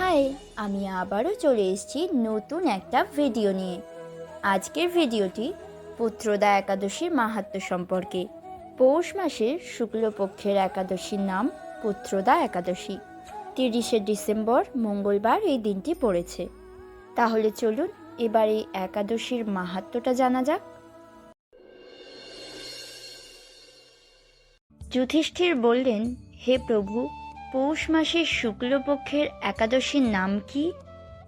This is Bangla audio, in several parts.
হাই, আমি আবারও চলে এসেছি নতুন একটা ভিডিও নিয়ে। আজকের ভিডিওটি পুত্রদা একাদশীর মাহাত্ম্য সম্পর্কে। পৌষ মাসের শুক্লপক্ষের একাদশীর নাম পুত্রদা একাদশী। তিরিশে ডিসেম্বর মঙ্গলবার এই দিনটি পড়েছে। তাহলে চলুন এবার এই একাদশীর মাহাত্ম্যটা জানা যাক। যুধিষ্ঠির বললেন, হে প্রভু পৌষ মাসের শুক্লপক্ষের একাদশীর নাম কি?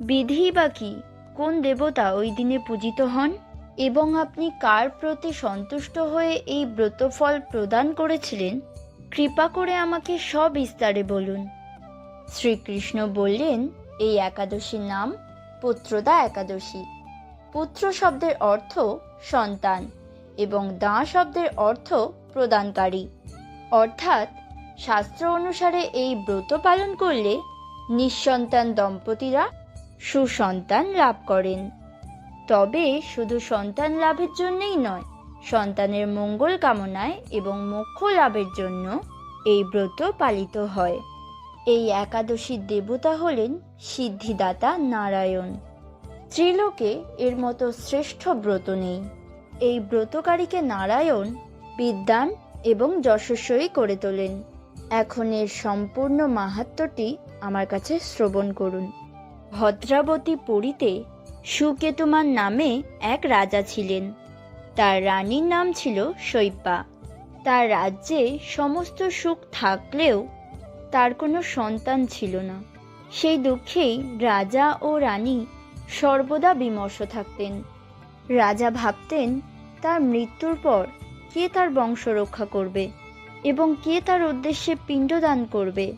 বিধি বা কি? কোন দেবতা ওই দিনে পূজিত হন? এবং আপনি কার প্রতি সন্তুষ্ট হয়ে এই ব্রতফল প্রদান করেছিলেন? কৃপা করে আমাকে সবিস্তারে বলুন। শ্রীকৃষ্ণ বললেন, এই একাদশীর নাম পুত্রদা একাদশী। পুত্র শব্দের অর্থ সন্তান এবং দা শব্দের অর্থ প্রদানকারী। অর্থাৎ শাস্ত্র অনুসারে এই ব্রত পালন করলে নিঃসন্তান দম্পতিরা সুসন্তান লাভ করেন। তবে শুধু সন্তান লাভের জন্যই নয়, সন্তানের মঙ্গল কামনায় এবং মোক্ষ লাভের জন্য এই ব্রত পালিত হয়। এই একাদশীর দেবতা হলেন সিদ্ধিদাতা নারায়ণ। ত্রিলোকে এর মতো শ্রেষ্ঠ ব্রত নেই। এই ব্রতকারীকে নারায়ণ বিদ্যান এবং যশস্বী করে তোলেন। এখন এর সম্পূর্ণ মাহাত্ম্যটি আমার কাছে শ্রবণ করুন। ভদ্রাবতী পুরীতে সুকেতুমান নামে এক রাজা ছিলেন। তার রানীর নাম ছিল শৈপা। তার রাজ্যে সমস্ত সুখ থাকলেও তার কোনো সন্তান ছিল না। সেই দুঃখেই রাজা ও রানী সর্বদা বিমর্ষ থাকতেন। রাজা ভাবতেন, তার মৃত্যুর পর কে তার বংশ রক্ষা করবে? এবং কে তার উদ্দেশ্যে পিণ্ডদান করবে?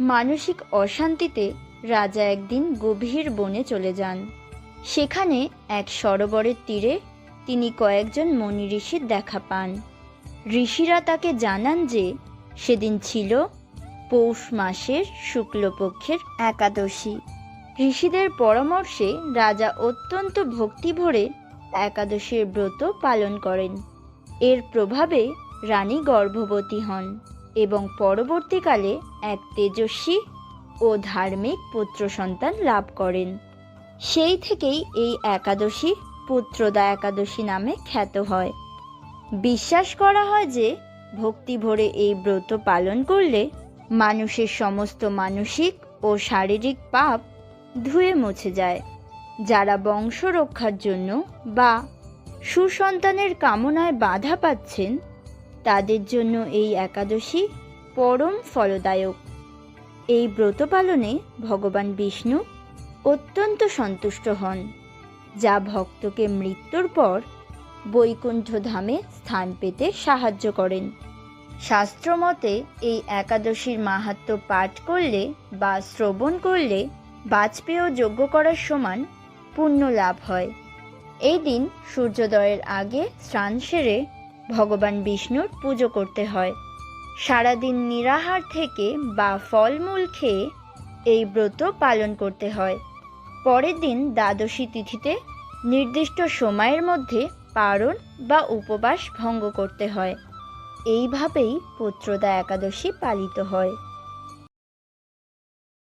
মানসিক অশান্তিতে রাজা একদিন গভীর বনে চলে যান। সেখানে এক সরোবরের তীরে তিনি কয়েকজন মনি ঋষির দেখা পান। ঋষিরা তাকে জানান যে, সেদিন ছিল পৌষ মাসের শুক্লপক্ষের একাদশী। ঋষিদের পরামর্শে রাজা অত্যন্ত ভক্তি ভরে একাদশীর ব্রত পালন করেন। এর প্রভাবে রানী গর্ভবতী হন এবং পরবর্তীকালে এক তেজস্বী ও ধার্মিক পুত্র সন্তান লাভ করেন। সেই থেকেই এই একাদশী পুত্রদা একাদশী নামে খ্যাত হয়। বিশ্বাস করা হয় যে ভক্তি ভরে এই ব্রত পালন করলে মানুষের সমস্ত মানসিক ও শারীরিক পাপ ধুয়ে মুছে যায়। যারা বংশ রক্ষার জন্য বা সুসন্তানের কামনায় বাধা পাচ্ছেন তাদের জন্য এই একাদশী পরম ফলদায়ক। এই ব্রত পালনে ভগবান বিষ্ণু অত্যন্ত সন্তুষ্ট হন, যা ভক্তকে মৃত্যুর পর বৈকুণ্ঠ ধামে স্থান পেতে সাহায্য করেন। শাস্ত্রমতে এই একাদশীর মাহাত্ম্য পাঠ করলে বা শ্রবণ করলে বাজপেয় যজ্ঞ করার সমান পুণ্য লাভ হয়। এই দিন সূর্যোদয়ের আগে স্নান সেরে ভগবান বিষ্ণুর পুজো করতে হয়। সারাদিন নিরাহার থেকে বা ফলমূল খেয়ে এই ব্রত পালন করতে হয়। পরের দিন দ্বাদশী তিথিতে নির্দিষ্ট সময়ের মধ্যে পারণ বা উপবাস ভঙ্গ করতে হয়। এইভাবেই পুত্রদা একাদশী পালিত হয়।